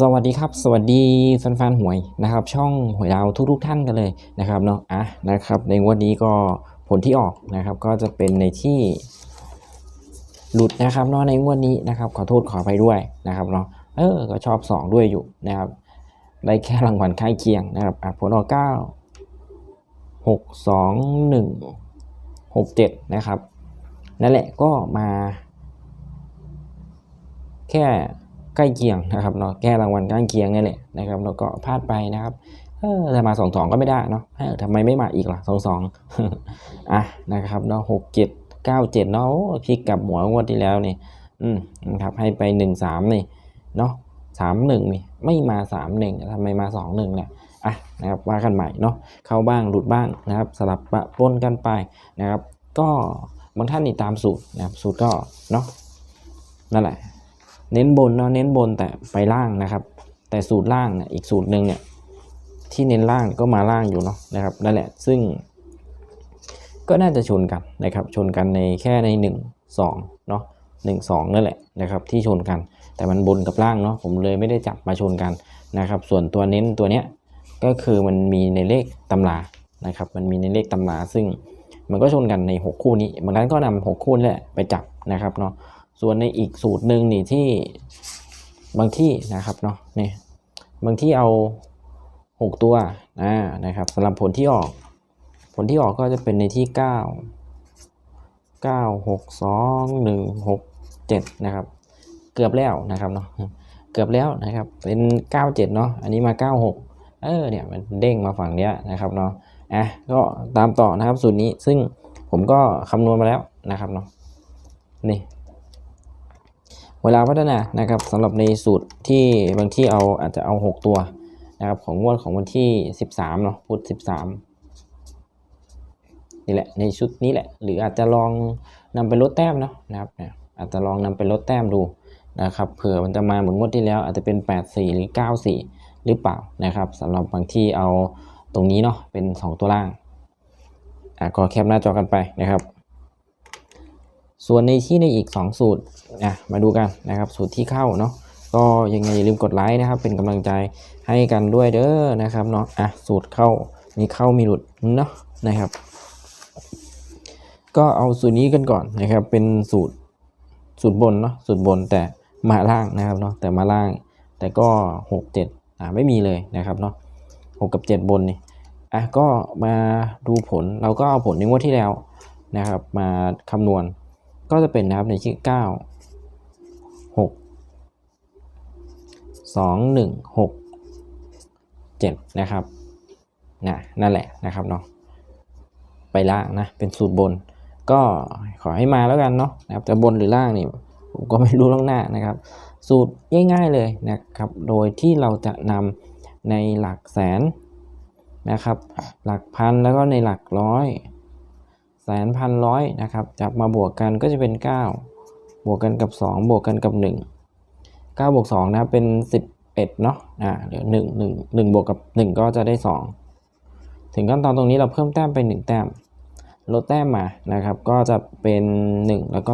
สวัสดีครับ สวัสดีแฟนๆหวยนะครับ ช่องหวยดาวทุกๆท่านกันเลยนะครับเนาะอะนะครับ ในวันนี้ก็ผลที่ออกนะครับ ก็จะเป็นในที่หลุดนะครับเนาะในงวดนี้นะครับ ขอโทษขอไปด้วยนะครับเนาะเออก็ชอบ 2 ด้วยอยู่นะครับได้แค่รางวัลใกล้เคียงนะครับอะผลออก9 6 2 1 6 7นะครับนั่นแหละก็มา แค่ ใกล้เคียงนะครับเนาะแค่รางวัลใกล้เคียงนี่แหละนะครับแล้วก็พลาดไปนะครับเออถ้ามาสองสองก็ไม่ได้เนาะทำไมไม่มาอีกล่ะสองสองอะนะครับเนาะหกเจ็ดเก้าเจ็ดเนาะพลิกกลับหัวงวดที่แล้วนี่อืมนะครับให้ไปหนึ่งสามนี่เนาะสามหนึ่งนี่ไม่มาสามหนึ่งทำไมมาสองหนึ่งเนี่ยอะนะครับว่ากันใหม่เนาะเข้าบ้างหลุดบ้างนะครับสลับปะปนกันไปนะครับ ก็บางท่านนี่ตามสูตรนะครับสูตรก็เนาะนั่นแหละ เน้นบนเนาะเน้นบนแต่ไปล่างนะครับ แต่สูตรล่างเนี่ยอีกสูตรหนึ่งเนี่ยที่เน้นล่างก็มาล่างอยู่เนาะนะครับนั่นแหละซึ่ง ก็น่าจะชนกันนะครับ ชนกันในแค่ใน 1 2เนาะ1 2นั่นแหละนะครับที่ชนกัน แต่มันบนกับล่างเนาะผมเลยไม่ได้จับมาชนกันนะครับ ส่วนตัวเน้นตัวเนี้ยก็คือมันมีในเลขตำรานะครับมันมีในเลขตำราซึ่งมันก็ชนกันใน 6 คู่นี้บางท่านก็นำ6คู่นี่แหละไปจับนะครับเนาะ ส่วนในอีกสูตรหนึ่งนี่ที่บางที่นะครับเนาะนี่บางที่เอา 6 ตัวอ่านะครับสำหรับผลที่ออก ผลที่ออกก็จะเป็นในที่ 9 9 6 2 1 6 7นะครับ เกือบแล้วนะครับเนาะเกือบแล้วนะครับเป็น 97 เนาะอันนี้มา 96 เออเนี่ยมันเด้งมาฝั่งเนี้ยนะครับเนาะอะก็ตามต่อนะครับสูตรนี้ซึ่งผมก็คำนวณมาแล้วนะครับเนาะนี่ เวลาพัฒนานะครับสำหรับในสูตรที่บางที่เอาอาจจะเอา 6 ตัวนะครับของงวดของวันที่ 13เนาะพุธ13นี่แหละในชุดนี้แหละ หรืออาจจะลองนำไปลดแต้มเนาะนะครับเนี่ยอาจจะลองนำไปลดแต้มดูนะครับเผื่อมันจะมาเหมือนงวดที่แล้ว อาจจะเป็น 84 หรือ 94 หรือเปล่านะครับสำหรับบางที่เอาตรงนี้เนาะเป็น 2 ตัวล่างอะก็แคปหน้าจอกันไปนะครับ ส่วนในที่ในอีก 2 สูตรอะมาดูกันนะครับสูตรที่เข้าเนาะก็ยังไงอย่าลืมกดไลค์นะครับ เป็นกำลังใจให้กันด้วยเด้อนะครับเนาะอะสูตรเข้ามีเข้ามีหลุดเนาะนะครับ ก็เอาสูตรนี้กันก่อนนะครับ เป็นสูตรสูตรบนเนาะสูตรบนแต่มาล่างนะครับเนาะแต่มาล่าง แต่ก็หกเจ็ดอ่าไม่มีเลยนะครับเนาะหกกับเจ็ดบนนี่อะก็มาดูผลเราก็เอาผลในงวดที่แล้วนะครับ มาคำนวณ ก็จะเป็นนะครับในที่เก้าหกสองหนึ่งหกเจ็ดนะครับนะนั่นแหละนะครับเนาะไปล่างนะเป็นสูตรบน ก็ขอให้มาแล้วกันเนาะนะครับแต่บนหรือล่างนี่ผมก็ไม่รู้ล่วงหน้านะครับ สูตรง่ายๆเลยนะครับ โดยที่เราจะนำในหลักแสนนะครับ หลักพันแล้วก็ในหลักร้อย แสนพันร้อยนะครับจับมาบวกกันก็จะเป็น 9 บวกกันกับ 2 บวกกันกับ 1 9 บวก2นะครับเป็น 11เนาะอ่าเดี๋ยว1 1 1 บวกกับ 1 ก็จะได้ 2 ถึงขั้นตอนตรงนี้เราเพิ่มแต้มไป 1 แต้ม ลดแต้มมานะครับ ก็จะเป็น 1 แล้วก็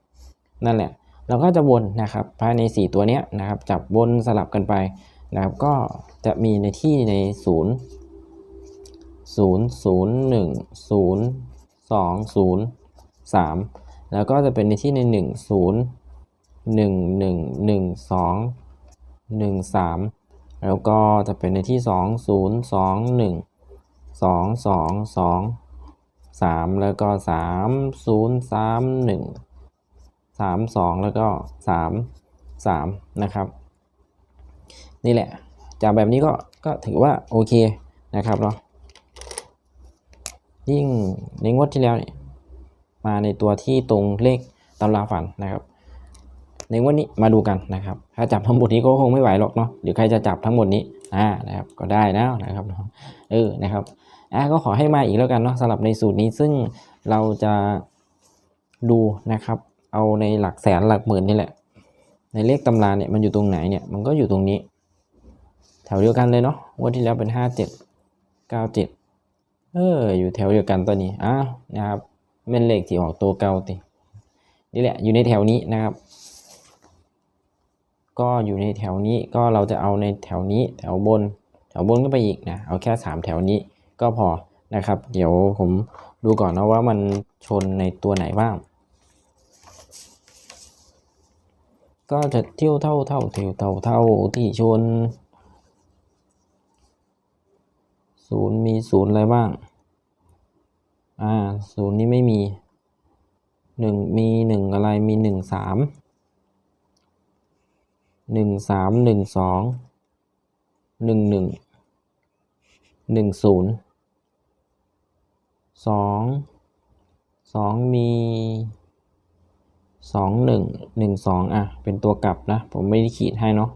0 นั่นแหละ เราก็จะวนนะครับภายใน 4 ตัวเนี้ยนะครับจับวนสลับกันไปนะครับก็จะมีในที่ใน 0 0 0 1 0 2 0 3แล้วก็จะเป็นในที่ใน1 0 1 1 1 2 1 3แล้วก็จะเป็นในที่2 0 2 1 2 2 2 3แล้วก็3 0 3 1 3 2แล้วก็3 3นะครับ นี่แหละจากแบบนี้ก็ก็ถือว่าโอเคนะครับเนาะ ยิ่งในงวดที่แล้วเนี่ยมาในตัวที่ตรงเลขตำราฝันนะครับ ในงวดนี้มาดูกันนะครับ ถ้าจับทั้งหมดนี้ก็คงไม่ไหวหรอกเนาะหรือใครจะจับทั้งหมดนี้อ่านะครับก็ได้แล้วนะครับเออนะครับอะก็ขอให้มาอีกแล้วกันเนาะสำหรับในสูตรนี้ซึ่งเราจะดูนะครับ เอาในหลักแสนหลักหมื่นนี่แหละ ในเลขตำราเนี่ยมันอยู่ตรงไหนเนี่ยมันก็อยู่ตรงนี้ แถวเดียวกันเลยเนาะงวดที่แล้วเป็นห้าเจ็ดเก้าเจ็ด เออ อยู่แถวเดียวกันตัวนี้ อ้าวนะครับเป็นเลขที่ออกตัวเก่าติ นี่แหละ อยู่ในแถวนี้นะครับ ก็อยู่ในแถวนี้ ก็เราจะเอาในแถวนี้ แถวบน แถวบนก็ไปอีกนะ เอาแค่สามแถวนี้ก็พอนะครับ เดี๋ยวผมดูก่อนนะว่ามันชนในตัวไหนบ้าง ก็จะเที่ยวเท่าเท่าเที่ยวเท่าเท่าที่ชนศูนย์มีศูนย์อะไรบ้าง อ่าศูนย์นี้ไม่มีหนึ่งมีหนึ่งอะไรมีหนึ่งสามหนึ่งสามหนึ่งสองหนึ่งหนึ่งหนึ่งศูนย์สองสองมีสองหนึ่งหนึ่งสองอะ เป็นตัวกลับนะ ผมไม่ได้ขีดให้เนาะ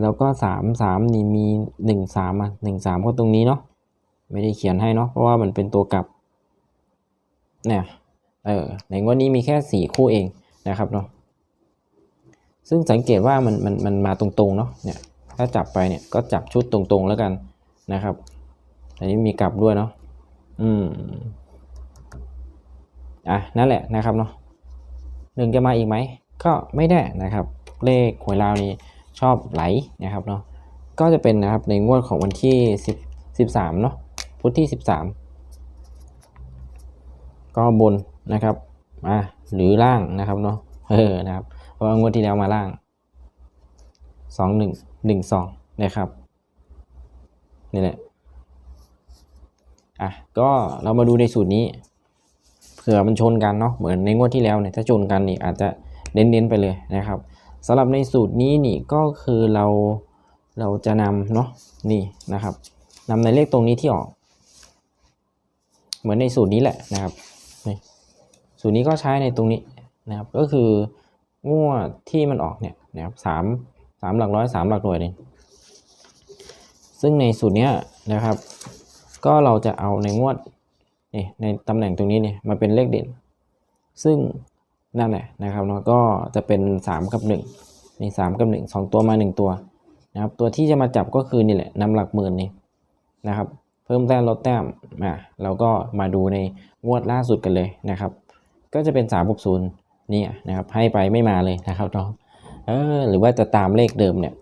แล้วก็สามสามนี่มีหนึ่งสามอะหนึ่งสามก็ตรงนี้เนาะ ไม่ได้เขียนให้เนาะเพราะว่ามันเป็นตัวกลับเนี่ยเออในงวดนี้มีแค่สี่คู่เองนะครับเนาะซึ่งสังเกตว่ามันมันมันมาตรงๆเนาะเนี่ยถ้าจับไปเนี่ยก็จับชุดตรงๆแล้วกันนะครับ อันนี้มีกลับด้วยเนาะอืมอะนั่นแหละนะครับเนาะหนึ่งจะมาอีกไหมก็ไม่แน่นะครับ เลขหวยลาวนี่ชอบไหลนะครับเนาะก็จะเป็นนะครับในงวดของวันที่สิบสิบสามเนาะ พุธที่สิบสามก็บนนะครับอะหรือล่างนะครับเนาะเออนะครับเพราะว่างวดที่แล้วมาล่างสองหนึ่งหนึ่งสองนะครับนี่แหละอะก็เรามาดูในสูตรนี้เผื่อมันชนกันเนาะเหมือนในงวดที่แล้วเนี่ยถ้าชนกันนี่อาจจะเน้นๆไปเลยนะครับสำหรับในสูตรนี้นี่ก็คือเราเราจะนำเนาะนี่นะครับนำในเลขตรงนี้ที่ออก เหมือนในสูตรนี้แหละนะครับสูตรนี้ก็ใช้ในตรงนี้นะครับ ก็คืองวดที่มันออกเนี่ยนะครับสามสามหลักร้อยสามหลักหน่วยเลยซึ่งในสูตรเนี้ยนะครับ ก็เราจะเอาในงวดนี่ในตำแหน่งตรงนี้เนี่ยมาเป็นเลขเด่น ซึ่งนั่นแหละนะครับเนาะก็จะเป็น 3 กับ1นี่3กับ 1 2 ตัวมา 1 ตัวนะครับตัวที่จะมาจับก็คือนี่แหละนำหลักหมื่นนี่นะครับ พิ่มแต้มลดแต้มอ่าเราก็มาดูในงวดล่าสุดกันเลยนะครับ ก็จะเป็น3กับ0นี่นะครับ ให้ไปไม่มาเลยนะครับเนาะเออหรือว่าจะตามเลขเดิมเนี่ย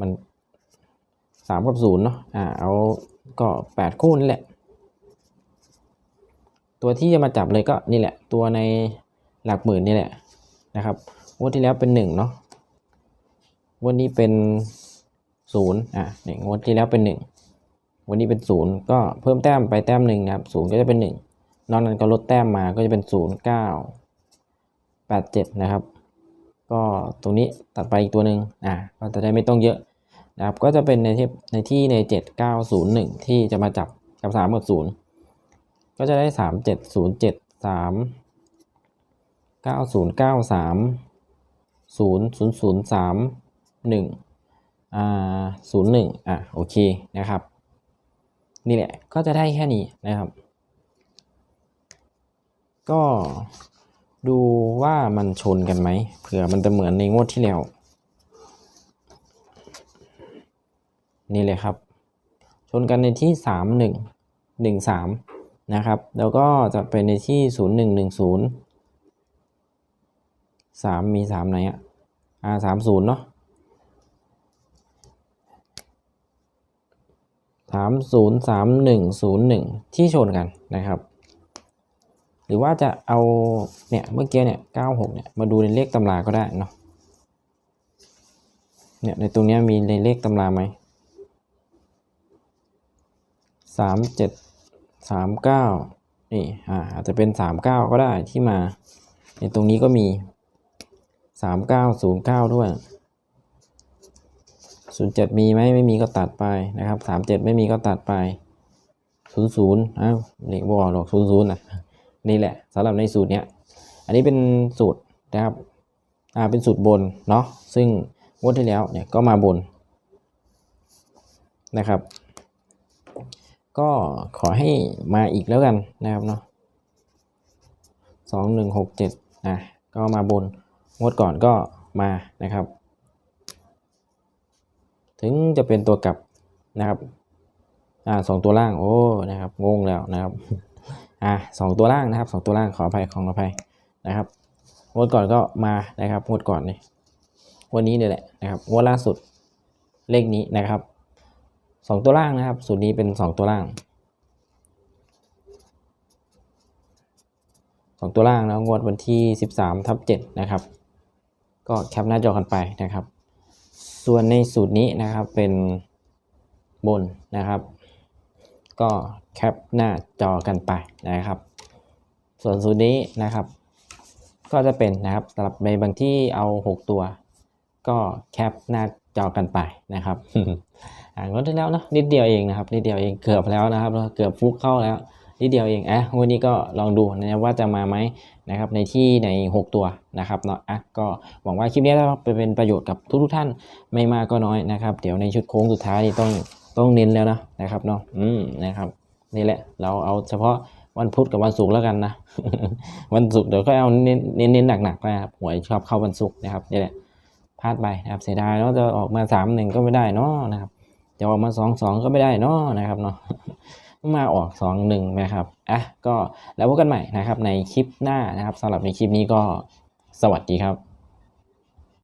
มันสามกับศูนย์เนาะอ่าเอาก็แปดคู่นี่แหละ ตัวที่จะมาจับเลยก็นี่แหละ ตัวในหลักหมื่นนี่แหละนะครับงวดที่แล้วเป็นหนึ่งเนาะงวันนี้เป็น ศูนย์อะเนี่งวดที่แล้วเป็นหนึ่งวันนี้เป็นศูนย์ก็เพิ่มแต้มไปแต้มหนึ่งนะครับศูนย์ก็จะเป็นหนึ่งนอกนั้นก็ลดแต้มมาก็จะเป็นศูนย์เก้าแปดเจ็ดนะครับ ก็ตรงนี้ตัดไปอีกตัวหนึ่งอะก็จะได้ไม่ต้องเยอะนะครับก็จะเป็นในที่ในที่ใน7901ที่จะมาจับกับ3กับ0ก็จะได้3 7 0 7 3 9 0 9 3 0 0 0 3 1 อ่า0 1อะโอเคนะครับ นี่แหละก็จะได้แค่นี้นะครับ ก็ดูว่ามันชนกันไหมเผื่อมันจะเหมือนในงวดที่แล้วนี่เลยครับ ชนกันในที่สามหนึ่งหนึ่งสามนะครับ แล้วก็จะเป็นในที่ศูนย์หนึ่งหนึ่งศูนย์สามมีสามไหนอะอ่าสามศูนย์เนาะ สามศูนย์สามหนึ่งศูนย์หนึ่งที่ชนกันนะครับ หรือว่าจะเอาเนี่ยเมื่อกี้เนี่ยเก้าหกเนี่ยมาดูในเลขตำราก็ได้เนาะเนี่ยในตรงนี้มีในเลขตำราไหมสามเจ็ดสามเก้านี่อ่าอาจจะเป็นสามเก้าก็ได้ที่มา ในตรงนี้ก็มีสามเก้าศูนย์เก้าด้วย ศูนย์เจ็ดมีไหมไม่มีก็ตัดไปนะครับสามเจ็ดไม่มีก็ตัดไปศูนย์ศูนย์อ้าวเลขบอหรอกศูนย์ศูนย์นะนี่แหละสำหรับในสูตรเนี้ยอันนี้เป็นสูตรนะครับอ่าเป็นสูตรบนเนาะซึ่งงวดที่แล้วเนี่ยก็มาบนนะครับ ก็ขอให้มาอีกแล้วกันนะครับเนาะสองหนึ่งหกเจ็ดอะก็มาบนงวดก่อนก็มานะครับ ถึงจะเป็นตัวกลับนะครับอ่าสองตัวล่างโอ้นะครับงงแล้วนะครับอ่าสองตัวล่างนะครับสองตัวล่างขออภัยขออภัยนะครับงวดก่อนก็มานะครับงวดก่อนนี่วันนี้เนี่ยแหละนะครับงวดล่าสุดเลขนี้นะครับสองตัวล่างนะครับ สูตรนี้เป็นสองตัวล่างสองตัวล่างแล้วงวดวันที่สิบสามทับเจ็ดนะครับ ก็แคปหน้าจอกันไปนะครับ ส่วนในสูตรนี้นะครับเป็นบนนะครับ ก็แคปหน้าจอกันไปนะครับ ส่วนสูตรนี้นะครับ ก็จะเป็นนะครับสำหรับในบางที่เอา 6 ตัว ก็แคปหน้าจอกันไปนะครับอ่างดที่แล้วนะนิดเดียวเองนะครับนิดเดียวเองเกือบแล้วนะครับ เกือบฟุกเข้าแล้วนิดเดียวเองอะวันนี้ก็ลองดูนะว่าจะมาไหม นะครับในที่ใน 6 ตัวนะครับเนาะอะก็หวังว่าคลิปนี้จะเป็นประโยชน์กับทุกๆท่านไม่มากก็น้อยนะครับเดี๋ยวในชุดโค้งสุดท้ายนี่ต้องต้องเน้นแล้วนะนะครับเนาะอืมนะครับนี่แหละเราเอาเฉพาะวันพุธกับวันศุกร์แล้วกันนะวันศุกร์เดี๋ยวก็เอาเน้นเน้นเน้นหนักๆนะครับหวยชอบเข้าวันศุกร์นะครับนี่แหละพลาดไปนะครับเสียดายเนาะจะออกมาสามหนึ่งก็ไม่ได้เนาะนะครับจะออกมาสองสองก็ไม่ได้เนาะนะครับเนาะ มาออกสองหนึ่งนะครับอะก็แล้วพบกันใหม่นะครับในคลิปหน้านะครับสำหรับในคลิปนี้ก็สวัสดีครับ